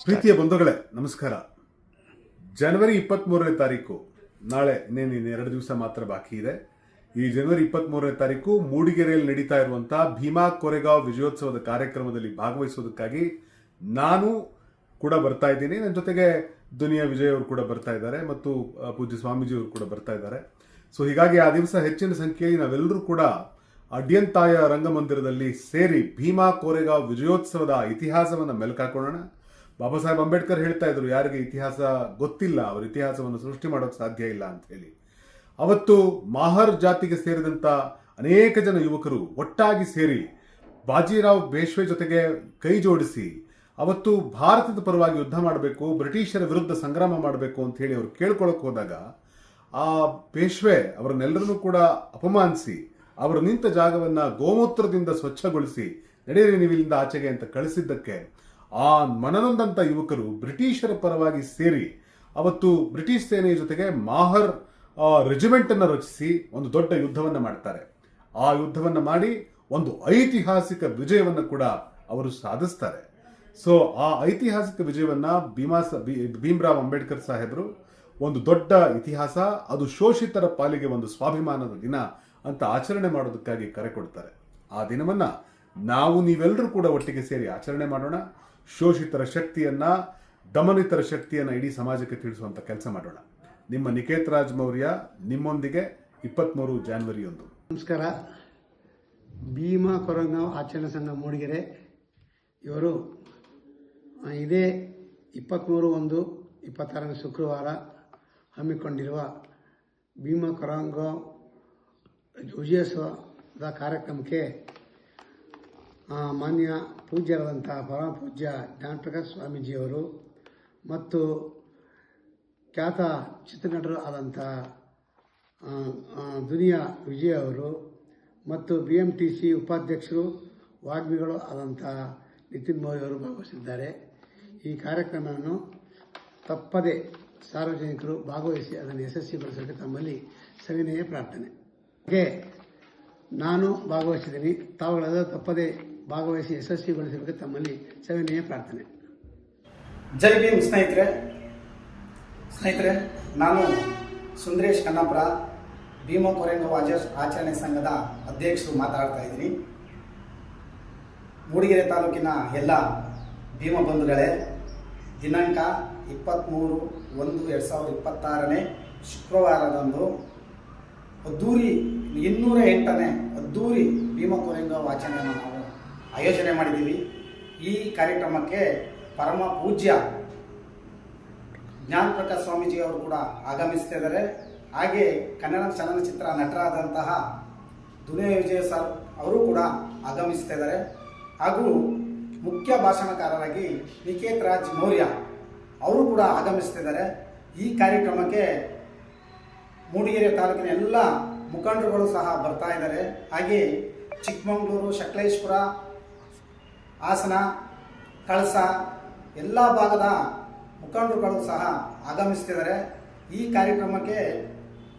ಪ್ರೀತಿಯ ಬಂಧುಗಳೇ, ನಮಸ್ಕಾರ. ಜನವರಿ ಇಪ್ಪತ್ತ್ಮೂರನೇ ತಾರೀಕು, ನಾಳೆ ಇನ್ನೇನು ಇನ್ನೆರಡು ದಿವಸ ಮಾತ್ರ ಬಾಕಿ ಇದೆ. ಈ ಜನವರಿ ಇಪ್ಪತ್ತ್ಮೂರನೇ ತಾರೀಕು ಮೂಡಿಗೆರೆಯಲ್ಲಿ ನಡೀತಾ ಇರುವಂಥ ಭೀಮಾ ಕೊರೆಗಾಂವ್ ವಿಜಯೋತ್ಸವದ ಕಾರ್ಯಕ್ರಮದಲ್ಲಿ ಭಾಗವಹಿಸೋದಕ್ಕಾಗಿ ನಾನು ಕೂಡ ಬರ್ತಾ ಇದ್ದೀನಿ. ನನ್ನ ಜೊತೆಗೆ ದುನಿಯಾ ವಿಜಯ್ ಅವರು ಕೂಡ ಬರ್ತಾ ಇದ್ದಾರೆ ಮತ್ತು ಪೂಜ್ಯ ಸ್ವಾಮೀಜಿ ಅವರು ಕೂಡ ಬರ್ತಾ ಇದ್ದಾರೆ. ಸೊ ಹೀಗಾಗಿ ಆ ದಿವಸ ಹೆಚ್ಚಿನ ಸಂಖ್ಯೆಯಲ್ಲಿ ನಾವೆಲ್ಲರೂ ಕೂಡ ಅಡ್ಯಂತಾಯ ರಂಗಮಂದಿರದಲ್ಲಿ ಸೇರಿ ಭೀಮಾ ಕೋರೆಗಾಂವ್ ವಿಜಯೋತ್ಸವದ ಇತಿಹಾಸವನ್ನು ಮೆಲುಕಾಕೊಳ್ಳೋಣ ಬಾಬಾ ಸಾಹೇಬ್ ಅಂಬೇಡ್ಕರ್ ಹೇಳ್ತಾ ಇದ್ರು, ಯಾರಿಗೆ ಇತಿಹಾಸ ಗೊತ್ತಿಲ್ಲ, ಅವ್ರ ಇತಿಹಾಸವನ್ನು ಸೃಷ್ಟಿ ಮಾಡೋಕೆ ಸಾಧ್ಯ ಇಲ್ಲ ಅಂತ ಹೇಳಿ. ಅವತ್ತು ಮಾಹರ್ ಜಾತಿಗೆ ಸೇರಿದಂತ ಅನೇಕ ಜನ ಯುವಕರು ಒಟ್ಟಾಗಿ ಸೇರಿ ಬಾಜಿರಾವ್ ಬೇಶ್ವೆ ಜೊತೆಗೆ ಕೈ ಜೋಡಿಸಿ ಅವತ್ತು ಭಾರತದ ಪರವಾಗಿ ಯುದ್ಧ ಮಾಡಬೇಕು, ಬ್ರಿಟಿಷರ ವಿರುದ್ಧ ಸಂಗ್ರಾಮ ಮಾಡಬೇಕು ಅಂತ ಹೇಳಿ ಅವರು ಕೇಳ್ಕೊಳಕ್ ಹೋದಾಗ ಆ ಪೇಶ್ವೆ ಅವರನ್ನೆಲ್ಲರನ್ನೂ ಕೂಡ ಅಪಮಾನಿಸಿ, ಅವರು ನಿಂತ ಜಾಗವನ್ನ ಗೋಮೂತ್ರದಿಂದ ಸ್ವಚ್ಛಗೊಳಿಸಿ ನಡೆಯಿರಿ ನೀವು ಇಲ್ಲಿಂದ ಆಚೆಗೆ ಅಂತ ಕಳಿಸಿದ್ದಕ್ಕೆ ಆ ಮನನೊಂದಂಥ ಯುವಕರು ಬ್ರಿಟಿಷರ ಪರವಾಗಿ ಸೇರಿ ಅವತ್ತು ಬ್ರಿಟಿಷ್ ಸೇನೆಯ ಜೊತೆಗೆ ಮಾಹರ್ ರೆಜಿಮೆಂಟ್ ಅನ್ನು ರಚಿಸಿ ಒಂದು ದೊಡ್ಡ ಯುದ್ಧವನ್ನು ಮಾಡ್ತಾರೆ. ಆ ಯುದ್ಧವನ್ನು ಮಾಡಿ ಒಂದು ಐತಿಹಾಸಿಕ ವಿಜಯವನ್ನು ಕೂಡ ಅವರು ಸಾಧಿಸ್ತಾರೆ. ಸೊ ಆ ಐತಿಹಾಸಿಕ ವಿಜಯವನ್ನ ಭೀಮಾ ಭೀಮ್ರಾವ್ ಅಂಬೇಡ್ಕರ್ ಸಾಹೇಬರು ಒಂದು ದೊಡ್ಡ ಇತಿಹಾಸ, ಅದು ಶೋಷಿತರ ಪಾಲಿಗೆ ಒಂದು ಸ್ವಾಭಿಮಾನದ ದಿನ ಅಂತ ಆಚರಣೆ ಮಾಡೋದಕ್ಕಾಗಿ ಕರೆ ಕೊಡ್ತಾರೆ. ಆ ದಿನವನ್ನ ನಾವು ನೀವೆಲ್ಲರೂ ಕೂಡ ಒಟ್ಟಿಗೆ ಸೇರಿ ಆಚರಣೆ ಮಾಡೋಣ, ಶೋಷಿತರ ಶಕ್ತಿಯನ್ನ, ದಮನಿತರ ಶಕ್ತಿಯನ್ನ ಇಡೀ ಸಮಾಜಕ್ಕೆ ತಿಳಿಸುವಂತ ಕೆಲಸ ಮಾಡೋಣ. ನಿಮ್ಮ ನಿಕೇತ್ ರಾಜ್ ಮೌರ್ಯ ನಿಮ್ಮೊಂದಿಗೆ ಇಪ್ಪತ್ಮೂರು ಜಾನ್ವರಿಯೊಂದು. ನಮಸ್ಕಾರ. ಭೀಮಾ ಕೊರಂಗ ಆಚರಣೆ ಸಂಘ ಮೂಡಿಗೆರೆ. ಇವರು, ಇದೇ ಇಪ್ಪತ್ತ್ಮೂರು ಒಂದು ಇಪ್ಪತ್ತಾರನೇ ಶುಕ್ರವಾರ ಹಮ್ಮಿಕೊಂಡಿರುವ ಭೀಮಾ ಕೊರಂಗ ವಿಜಯೋತ್ಸವದ ಕಾರ್ಯಕ್ರಮಕ್ಕೆ ಮಾನ್ಯ ಪೂಜ್ಯರಾದಂಥ ಪರಮ ಪೂಜ್ಯ ಜ್ಞಾನಪ್ರಕಾಶ್ ಸ್ವಾಮೀಜಿಯವರು ಮತ್ತು ಖ್ಯಾತ ಚಿತ್ರನಟರು ಆದಂಥ ದುನಿಯಾ ವಿಜಯ್ ಅವರು ಮತ್ತು ಬಿ ಎಂ ಟಿ ಸಿ ಉಪಾಧ್ಯಕ್ಷರು ವಾಗ್ಮಿಗಳು ಆದಂಥ ನಿತಿನ್ ಮೋದಿ ಅವರು ಭಾಗವಹಿಸಿದ್ದಾರೆ. ಈ ಕಾರ್ಯಕ್ರಮವನ್ನು ತಪ್ಪದೆ ಸಾರ್ವಜನಿಕರು ಭಾಗವಹಿಸಿ ಅದನ್ನು ಯಶಸ್ವಿಗೊಳಿಸಲಿಕ್ಕೆ ತಮ್ಮಲ್ಲಿ ಸವಿನಯ ಪ್ರಾರ್ಥನೆ. ನಾನು ಭಾಗವಹಿಸಿದ್ದೀನಿ. ತಾವುಗಳೆಲ್ಲ ತಪ್ಪದೆ ಭಾಗವಹಿಸಿ ಯಶಸ್ವಿಗೊಳಿಸಬೇಕು ತಮ್ಮಲ್ಲಿ ಸವಿನಯ ಪ್ರಾರ್ಥನೆ. ಜೈ ಭೀಮ್ ಸ್ನೇಹಿತರೆ. ಸ್ನೇಹಿತರೆ, ನಾನು ಸುಂದರೇಶ್ ಕನ್ನಾಪುರ, ಭೀಮ ಕೊರೆಂಗವ ಆಚರಣೆ ಸಂಘದ ಅಧ್ಯಕ್ಷರು ಮಾತಾಡ್ತಾ ಇದ್ದೀನಿ. ಮೂಡಿಗೆರೆ ತಾಲೂಕಿನ ಎಲ್ಲ ಭೀಮ ಬಂಧುಗಳೇ, ದಿನಾಂಕ ಇಪ್ಪತ್ತ್ಮೂರು ಒಂದು ಎರಡು ಸಾವಿರದ ಇಪ್ಪತ್ತಾರನೇ ಶುಕ್ರವಾರದಂದು ಅದ್ದೂರಿ ಇನ್ನೂರ ಎಂಟನೇ ಅದ್ದೂರಿ ಭೀಮ ಕೊರೆಂಗವ ಆಚರಣೆಯನ್ನು ನಾವು ಆಯೋಜನೆ ಮಾಡಿದ್ದೀವಿ. ಈ ಕಾರ್ಯಕ್ರಮಕ್ಕೆ ಪರಮ ಪೂಜ್ಯ ಜ್ಞಾನ ಪ್ರಕಾಶ್ ಸ್ವಾಮೀಜಿ ಅವರು ಕೂಡ ಆಗಮಿಸ್ತಾ ಹಾಗೆ ಕನ್ನಡ ಚಲನಚಿತ್ರ ನಟರಾದಂತಹ ದುನಿಯಾ ವಿಜಯ ಸರ್ ಅವರು ಕೂಡ ಆಗಮಿಸ್ತಾ ಹಾಗೂ ಮುಖ್ಯ ಭಾಷಣಕಾರರಾಗಿ ನಿಕೇತ್ ರಾಜ್ ಮೌರ್ಯ ಅವರು ಕೂಡ ಆಗಮಿಸ್ತಾ ಇದ್ದಾರೆ. ಈ ಕಾರ್ಯಕ್ರಮಕ್ಕೆ ಮೂಡಿಗೆರೆ ತಾಲೂಕಿನ ಎಲ್ಲ ಮುಖಂಡರುಗಳು ಸಹ ಬರ್ತಾ ಇದ್ದಾರೆ. ಹಾಗೆ ಚಿಕ್ಕಮಗಳೂರು, ಶಕ್ಲೇಶ್ಪುರ ಹಾಸನ ಕಳಸ, ಎಲ್ಲ ಭಾಗದ ಮುಖಂಡರುಗಳು ಸಹ ಆಗಮಿಸ್ತಿದ್ದಾರೆ. ಈ ಕಾರ್ಯಕ್ರಮಕ್ಕೆ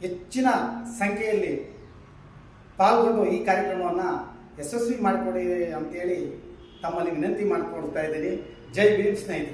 ಹೆಚ್ಚಿನ ಸಂಖ್ಯೆಯಲ್ಲಿ ಪಾಲ್ಗೊಂಡು ಈ ಕಾರ್ಯಕ್ರಮವನ್ನು ಯಶಸ್ವಿ ಮಾಡಿಕೊಡಿ ಅಂತೇಳಿ ತಮ್ಮಲ್ಲಿ ವಿನಂತಿ ಮಾಡಿಕೊಡ್ತಾ ಇದ್ದೀನಿ. ಜೈ ಭೀಮ್ ಸ್ನೇಹಿತರೆ.